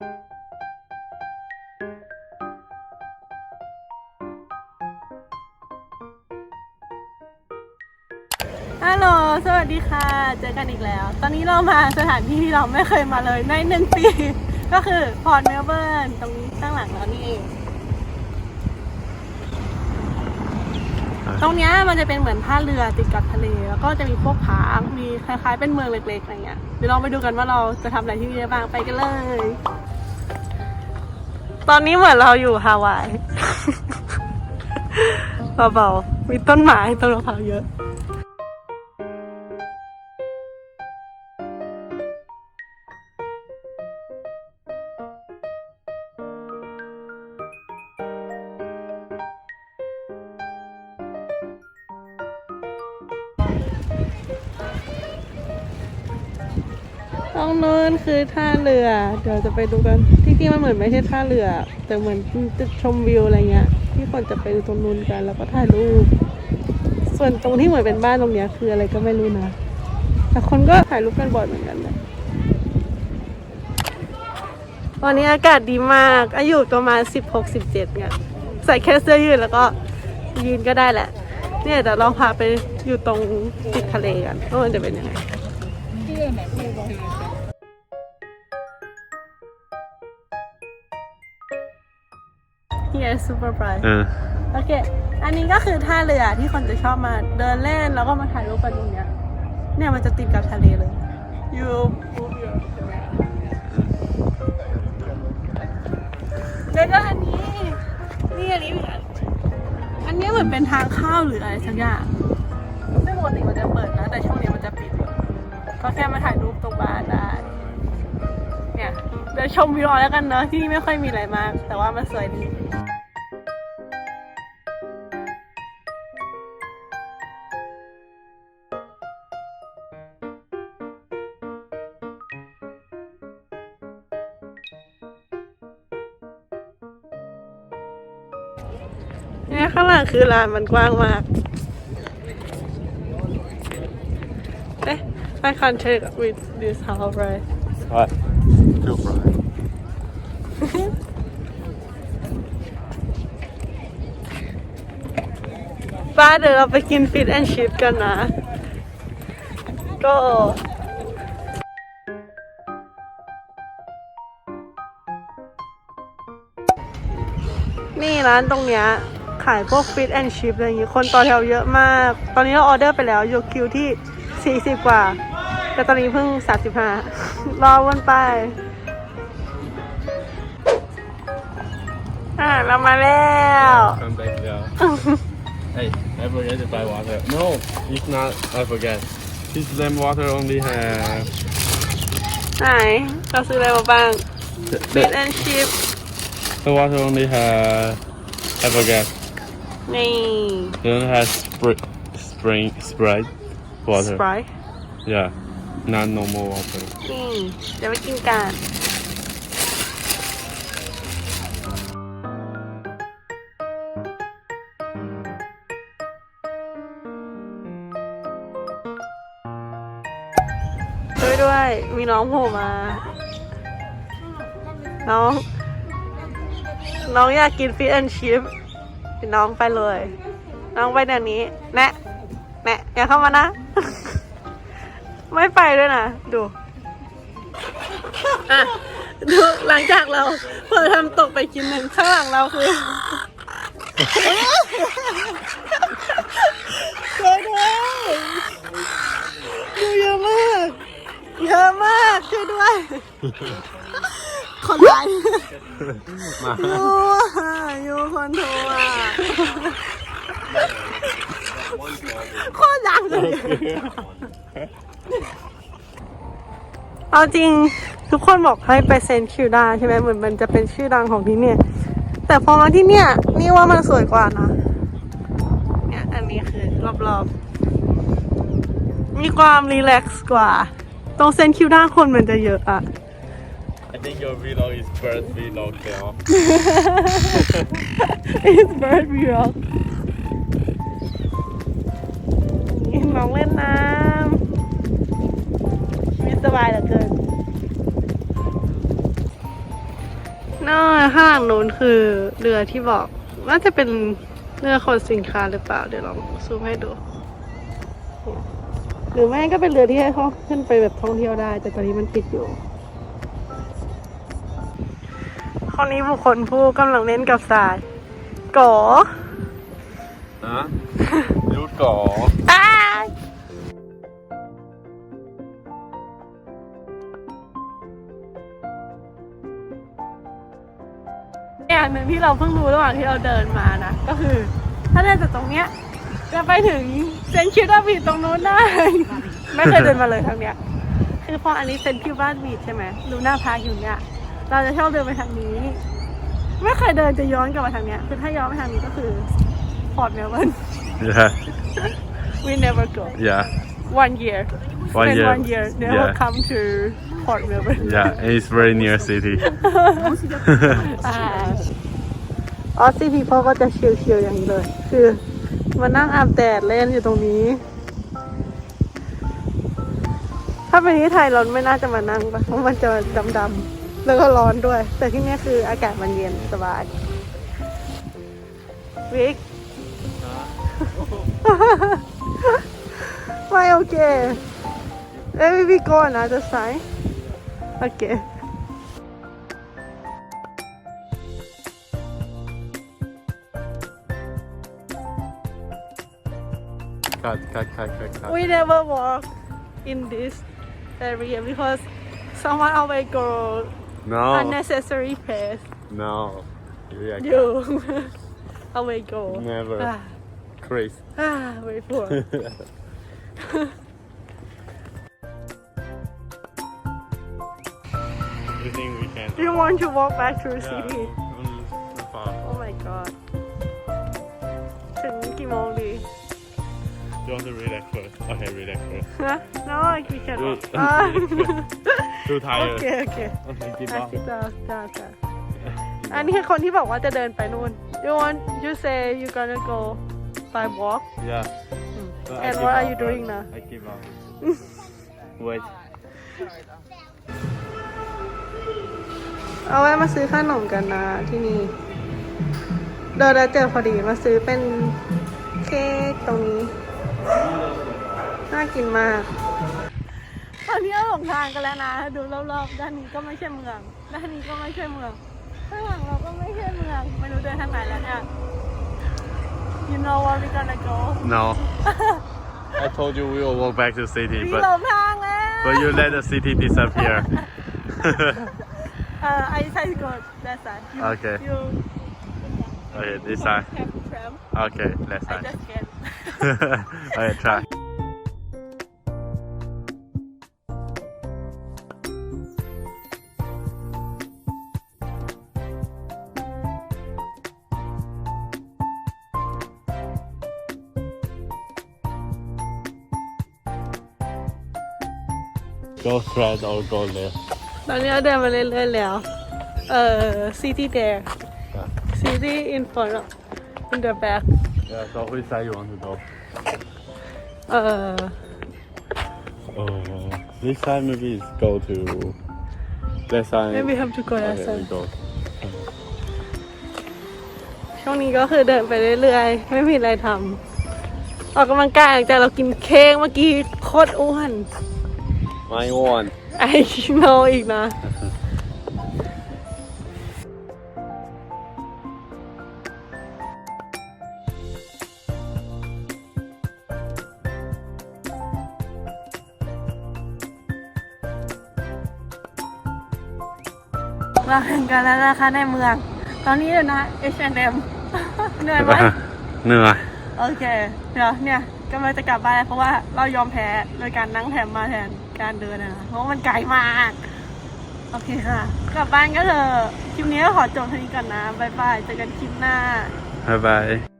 ฮัลโหล สวัสดีค่ะ เจอกันอีกแล้ว ตอนนี้เรามาสถานที่ที่เราไม่เคยมาเลยในหนึ่งปี ก็คือพอร์ตเมลเบิร์น ตรงนี้ข้างหลังเรานี่เอง ตรงเนี้ยมันจะเป็นเหมือนท่าเรือติดกับทะเล แล้วก็จะมีพวกผามีคล้ายๆเป็นเมืองเล็กๆอะไรเงี้ย เดี๋ยวเราไปดูกันว่าเราจะทำอะไรที่นี่ได้บ้าง ไปกันเลย ตอนนี้เหมือนเราอยู่ฮาวายเบาๆมีต้นไม้ต้นมะพร้าวเยอะ ตรงนู้นคือท่าเรือ เดี๋ยวจะไปดูกัน ที่จริงมันเหมือนไม่ใช่ท่าเรือ แต่เหมือนจุดชมวิวอะไรเงี้ย ที่คนจะไปดูตรงนู้นกัน แล้วก็ถ่ายรูป ส่วนตรงที่เหมือนเป็นบ้านตรงเนี้ยคืออะไรก็ไม่รู้นะ แต่คนก็ถ่ายรูปกันบ่อยเหมือนกันนะวันนี้อากาศดีมาก อายุประมาณสิบหกสิบเจ็ดเนี่ยใส่แค่เสื้อยืดแล้วก็ยืนก็ได้แหละ เนี่ยเดี๋ยวลองพาไปอยู่ตรงติดทะเลกันว่ามันจะเป็นยังไง Here is super bright เออโอเค อันนี้ก็คือท่าเรือที่คนจะชอบมาเดินเล่นแล้วก็มาถ่ายรูปกันตรงเนี้ย เนี่ยมันจะติดกับทะเลเลย you move your camera แล้วก็อันนี้นี่อันนี้เหมือนอันนี้เหมือนเป็นทางเข้าหรืออะไรสักอย่างซึ่งปกติมันจะเปิดนะ แต่ช่วงนี้มันจะปิด ก็แค่มาถ่ายรูปตรงบ้านได้ เนี่ยเดี๋ยวชมวิวเอาแล้วกันเนอะที่นี่ไม่ค่อยมีอะไรมาก แต่ว่ามันสวยดี นี่ยข้างหลังคือลานมันกว้างมาก เอ๊ะ I can't take with this house right What? Too bright. ป้าเดี๋ยวเราไปกินฟิตแอนชิพกันนะ ก็นี่ร้านตรงเนี้ย ขายพวกฟิตแอนชิพอะไรอย่างงี้คนต่อแถวเยอะมาก ตอนนี้เราออเดอร์ไปแล้วอยู่คิวที่ 40 กว่า แต่ตอนนี้เพิ่ง 35 รอวนไป อ่าเรามาแล้ว Come back there. hey, I forget to buy water. No, it's not. I forget. This lamp water only have. ไหน เราซื้ออะไรมาบ้าง The, ฟิต the, แอนชิพ the water only have. I forget. นี่ They don't have spring, spring Sprite ส water. ปราย Yeah, not normal water. นี่เดี๋ยวไปกินกันช่วยด้วย มีน้องโผล่มา น้อง น้องอยากกินฟิชแอนชิพ น้องไปเลย น้องไปเดี๋ยวนี้ แนะแนะอย่าเข้ามานะ ไม่ไปด้วยนะ ดูอะดูหลังจากเราเพิ่งทำตกไปกินหนึ่งข้างหลังเราคือช่วยด้วยดูเยอะมาก เยอะมากช่วยด้วย คนไทยยูอะ ยูคนโทรอะโคตรดังเลย เอาจริงทุกคนบอกให้ไปเซนต์คิวดาใช่ไหมเหมือนมันจะเป็นชื่อดังของที่เนี่ย แต่พอมาที่เนี่ย นี่ว่ามันสวยกว่านะ เนี่ยอันนี้คือรอบๆ มีความรีแลกซ์กว่า ตรงเซนต์คิวดาคนมันจะเยอะอะ I think your vlog is first vlog now. It's bird view นี่น้องเล่นน้ำชีวิตสบายเหลือเกินน่าข้างหลังนู้นคือเรือที่บอก น่าจะเป็นเรือขนสินค้าหรือเปล่า เดี๋ยวลองซูมให้ดู หรือไม่ก็เป็นเรือที่ให้เขาขึ้นไปแบบท่องเที่ยวได้ แต่ตอนนี้มันปิดอยู่ คนนี้บุคคลผู้กำลังเล่นกับสายก๋อ Huh? Du går. อ้ายอย่างหนึ่งที่เราเพิ่งรู้ระหว่างที่เราเดินมานะ ก็คือ ถ้าเดินจากตรงเนี้ยจะไปถึงเซนต์คิวบาบีตรงนู้นได้ ไม่เคยเดินมาเลยทางเนี้ย คือพออันนี้เซนต์คิวบาบีใช่ไหมลูน่าพาร์คอยู่เนี้ย เราจะชอบเดินไปทางนี้ ไม่เคยเดินจะย้อนกลับมาทางเนี้ยคือถ้าย้อนไปทางนี้ก็คือพอร์ตเมลเบิร์น Yeah. we never go Yeah. one year One spend year. one year never Yeah. come to Port Melbourne Yeah. And it's very near city. อ่าออสซี่พีพอก็จะชิลๆอย่างนี้เลย คือมานั่งอาบแดดเล่นอยู่ตรงนี้ ถ้าเป็นที่ไทยเราไม่น่าจะมานั่งปะเพราะมันจะดำๆ แล้วก็ร้อนด้วย แต่ที่นี่คืออากาศมันเย็นสบาย วิก ไม่โอเคเอ้ยวิกก่อนนะจะใส่โอเค cut, cut, cut, cut, cut. We never walk in this area because someone always go No. unnecessary place. No. Yeah. You always go. Never. Ah, Crazy. ah, very poor. you think we can? you want to walk back to the Yeah. city? mm, so far. Oh my god. ถึงกี่โมงดี Do you want to relax first? Okay, relax first. ฮะ No I can't walk. Mm. อ่า Too โอ tired. เค โอเค Okay, give อะ up. คิดเอาจ้าจ้าอันนี้คือคนที่บอกว่าจะเดินไปนู่น You want you say you gonna go by walk Yeah. Mm. But I And give what are up, you doing uh, now? I give up. Wait. เอาไว้มาซื้อขนมกันนะที่นี่ เดินแล้วเจอพอดีมาซื้อเป็นเค้กตรงนี้ น่ากินมาก ตอนนี้เราหลงทางกันแล้วนะ ดูรอบๆ ด้านนี้ก็ไม่ใช่เมือง ด้านนี้ก็ไม่ใช่เมือง ข้างหลังเราก็ไม่ใช่เมือง ไม่รู้เดินทางไหนแล้วเนี่ย You know where we gonna go No. I told you we will walk back to the city, พี่หล but งทางแล้ว but you let the city disappear. เอ่อ I decided to go that side you, Okay. you okay, this side. have tram Okay, left I side. just get okay, try. ก็ right or go left ตอนนี้เราเดินมาเรื่อยๆแล้ว เอ่อ city there city in front of in the back yeah so which side you want to go เอ่อ oh this side maybe is go to that side maybe have to go that okay we side go ช่วงนี้ก็คือเดินไปเรื่อยๆ ไม่มีอะไรทำออกกำลังกายหลังจากเรากินเค้กเมื่อกี้โคตรอ้วน my one ไอโนอีกนะ เราถึงกันแล้วนะคะในเมือง ตอนนี้เดี๋ยวนะ H&M เหนื่อยไหมเหนื่อยโอเค เดี๋ยวเนี่ยกำลังจะกลับบ้านแล้วเพราะว่าเรายอมแพ้โดยการนั่งแถมมาแทนการเดินนะเพราะว่ามันไกลมากโอเคค่ะ กลับบ้านก็เถอะคลิปนี้ก็ขอจบเท่านี้ก่อนนะ บ๊ายบาย เจอกันคลิปหน้า บ๊ายบาย